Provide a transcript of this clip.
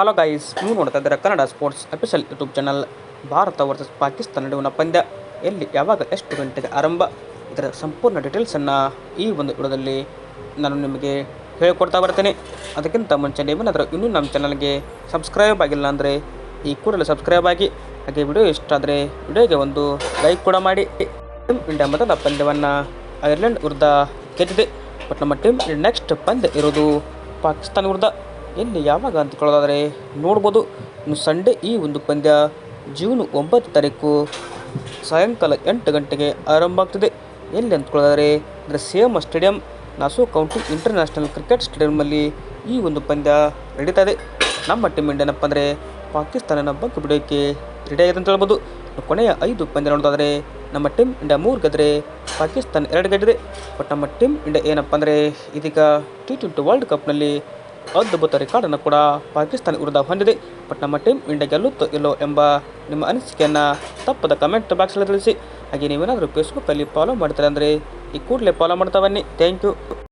Hello guys ನೀವು ನೋಡ್ತಾ ಇದ್ದೀರಾ Kannada sports official YouTube channel Bharat versus Pakistan ನಡುವಿನ ಪಂದ್ಯ. ಎಲ್ಲಿ, ಯಾವಾಗ, ಎಷ್ಟು ಗಂಟೆಗೆ ಆರಂಭ? ಇದರ ಸಂಪೂರ್ಣ ಡೀಟೇಲ್ಸನ್ನು ಈ ಒಂದು ವಿಡಿಯೋದಲ್ಲಿ ನಾನು ನಿಮಗೆ ಹೇಳಿಕೊಡ್ತಾ ಬರ್ತೇನೆ. ಅದಕ್ಕಿಂತ ಮುಂಚೆ ನೀವೇನಾದರೂ ಇನ್ನೂ ನಮ್ಮ ಚಾನಲ್ಗೆ ಸಬ್ಸ್ಕ್ರೈಬ್ ಆಗಿಲ್ಲ ಅಂದರೆ ಈ ಕೂಡಲೇ ಸಬ್ಸ್ಕ್ರೈಬ್ ಆಗಿ. ಹಾಗೆ ವಿಡಿಯೋ ಇಷ್ಟ ಆದರೆ ವಿಡಿಯೋಗೆ ಒಂದು ಲೈಕ್ ಕೂಡ ಮಾಡಿ. ಟೀಮ್ ಇಂಡಿಯಾ ಮೊದಲ ಪಂದ್ಯವನ್ನು ಐರ್ಲೆಂಡ್ ವಿರುದ್ಧ ಗೆದ್ದಿದೆ. ಬಟ್ ನಮ್ಮ ಟೀಮ್ ನೆಕ್ಸ್ಟ್ ಪಂದ್ಯ ಇರೋದು ಪಾಕಿಸ್ತಾನ ವಿರುದ್ಧ. ಎಲ್ಲಿ ಯಾವಾಗ ಅಂತ ಕೇಳೋದಾದರೆ ನೋಡ್ಬೋದು. ಇನ್ನು ಸಂಡೇ ಈ ಒಂದು ಪಂದ್ಯ ಜೂನ್ ಒಂಬತ್ತು ತಾರೀಕು ಸಾಯಂಕಾಲ ಎಂಟು ಗಂಟೆಗೆ ಆರಂಭ ಆಗ್ತದೆ. ಎಲ್ಲಿ ಅಂದ್ಕೊಳ್ಳೋದಾದರೆ ಅಂದರೆ same stadium Nassau county international cricket ಸ್ಟೇಡಿಯಂನಲ್ಲಿ ಈ ಒಂದು ಪಂದ್ಯ ನಡೀತಾ ಇದೆ. ನಮ್ಮ ಟೀಮ್ ಇಂಡಿಯನಪ್ಪ ಅಂದರೆ ಪಾಕಿಸ್ತಾನನ ಬಗ್ಗು ಬಿಡೋಕ್ಕೆ ರೆಡಿ ಆಗಿದೆ ಅಂತ ಹೇಳ್ಬೋದು. ಇನ್ನು ಕೊನೆಯ ಐದು ಪಂದ್ಯ ನೋಡೋದಾದರೆ ನಮ್ಮ ಟೀಮ್ ಇಂಡಿಯಾ ಮೂರು ಗೆದ್ದರೆ ಪಾಕಿಸ್ತಾನ ಎರಡು ಗೆದ್ದಿದೆ. ಬಟ್ ನಮ್ಮ ಟೀಮ್ ಇಂಡಿಯಾ ಏನಪ್ಪ ಅಂದರೆ ಇದೀಗ ಟಿ ಟ್ವೆಂಟಿ ವರ್ಲ್ಡ್ ಕಪ್ನಲ್ಲಿ ಅದ್ಭುತ ರೆಕಾರ್ಡನ್ನು ಕೂಡ ಪಾಕಿಸ್ತಾನ ವಿರುದ್ಧ ಹೊಂದಿದೆ. ಬಟ್ ನಮ್ಮ ಟೀಮ್ ಇಂಡಿಯಾ ಗೆಲ್ಲುತ್ತೋ ಇಲ್ಲೋ ಎಂಬ ನಿಮ್ಮ ಅನಿಸಿಕೆಯನ್ನು ತಪ್ಪದ ಕಮೆಂಟ್ ಬಾಕ್ಸಲ್ಲಿ ತಿಳಿಸಿ. ಹಾಗೆ ನೀವೇನಾದರೂ ಫೇಸ್ಬುಕ್ಕಲ್ಲಿ ಫಾಲೋ ಮಾಡ್ತಾರೆ ಅಂದರೆ ಈ ಕೂಡಲೇ ಫಾಲೋ ಮಾಡ್ತಾ ಬನ್ನಿ. Thank you